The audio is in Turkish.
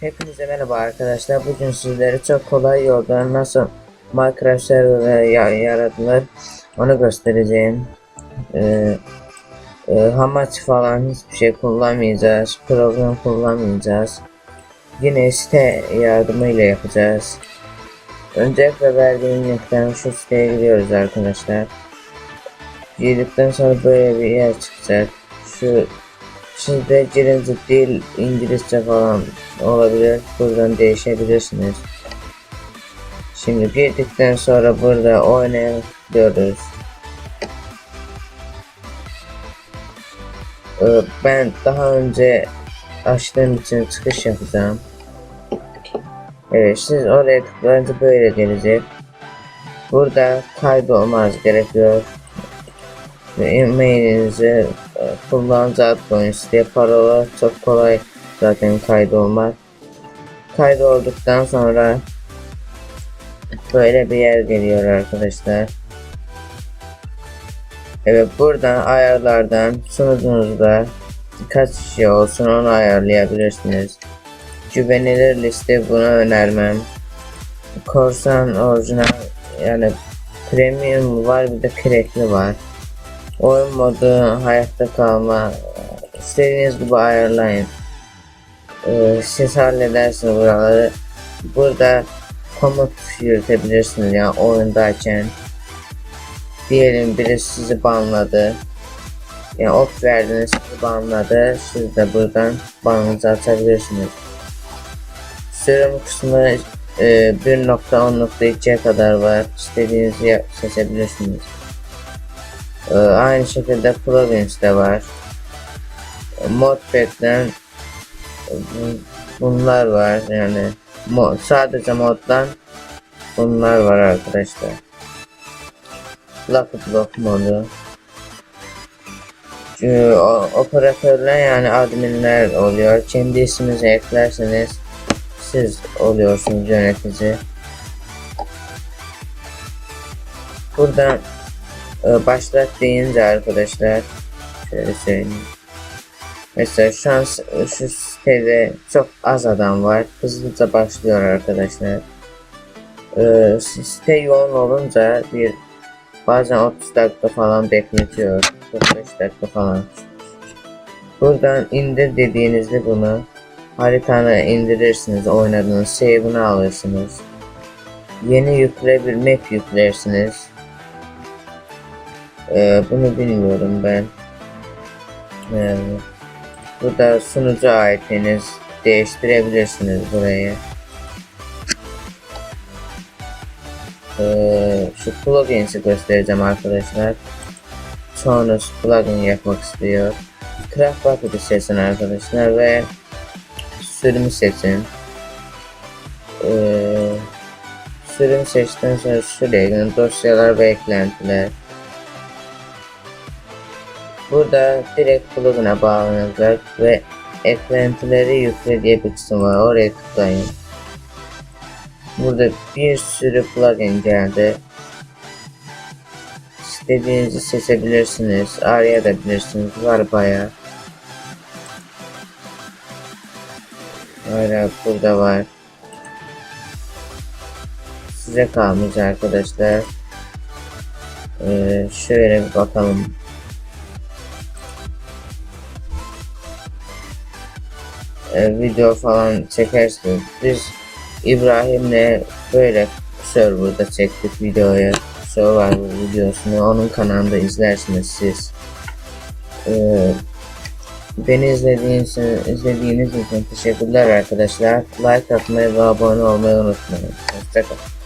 Hepinize merhaba arkadaşlar. Bugün sizlere çok kolay yoldan nasıl Minecraft server ya- yaratılır onu göstereceğim. Ee, e, hamaç falan hiçbir şey kullanmayacağız. Program kullanmayacağız. Yine site yardımıyla yapacağız. Öncelikle verdiğim linkten şu siteye gidiyoruz arkadaşlar. Girdikten sonra böyle bir yer çıkacak. Şu Sizde girince dil İngilizce falan olabilir. Buradan değişebilirsiniz. Şimdi girdikten sonra burada oynayabiliyoruz. Ee, Ben daha önce açtığım için çıkış yapacağım. Evet siz oraya tıklayınca böyle gelecek. Burada kaydolmaz gerekiyor. Ve e-mailinizi kullanıcı ad koyun. Siteye parola çok kolay zaten kaydolmak. Kaydolduktan sonra böyle bir yer geliyor arkadaşlar. Evet buradan ayarlardan sunucunuzda kaç kişi olsun onu ayarlayabilirsiniz. Güvenilir liste bunu önermem. Korsan orijinal yani premium var bir de crackli var. Oyun modu, hayatta kalma, istediğiniz gibi ayarlayın. Ee, siz halledersiniz buraları. Burada komut yürütebilirsiniz yani oyundayken. Diyelim biri sizi banladı. Yani ok verdiniz sizi banladı. Siz de buradan banınızı açabilirsiniz. Sürüm kısmı e, 1.10.2'ye kadar var. İstediğinizi seçebilirsiniz. Ee, aynı şekilde plugins de var. Modpad'den e, bu- bunlar var yani mod, sadece moddan bunlar var arkadaşlar. Lucky Block modu. Ee, o- Operatörler yani adminler oluyor. Kendi isminizi eklerseniz siz oluyorsunuz yönetici. Buradan ee, başlat deyince arkadaşlar şöyle söyleyeyim. Mesela şu an şu sitede çok az adam var. Hızlıca başlıyor arkadaşlar. S- site yoğun olunca bir bazen 30 dakika falan bekletiyor. 45 dakika falan. Buradan indir dediğinizde bunu haritanı indirirsiniz. Oynadığınız save'ını alırsınız. Yeni yükle bir map yüklersiniz. Ee, bunu bilmiyorum ben. Yani burada sunucu aitiniz değiştirebilirsiniz burayı. Ee, şu plugins'i göstereceğim arkadaşlar. Çoğunuz plugin yapmak istiyor. Craft Bucket'ı seçin arkadaşlar ve sürümü seçin. Ee, sürüm seçtikten sonra şuraya dosyalar ve eklentiler. Burada direkt plugin'e bağlanacak ve eklentileri yükle diye bir kısım var. Oraya tıklayın. Burada bir sürü plugin geldi. İstediğinizi seçebilirsiniz. Arayabilirsiniz. Var bayağı. Hala burada var. Size kalmış arkadaşlar. Ee, şöyle bir bakalım. E, video falan çekersiniz. Biz İbrahim'le böyle serverda çektik videoyu. Survivor videosunu onun kanalında izlersiniz siz. Ee, beni izlediğiniz izlediğiniz için teşekkürler arkadaşlar. Like atmayı ve abone olmayı unutmayın. Hoşçakalın.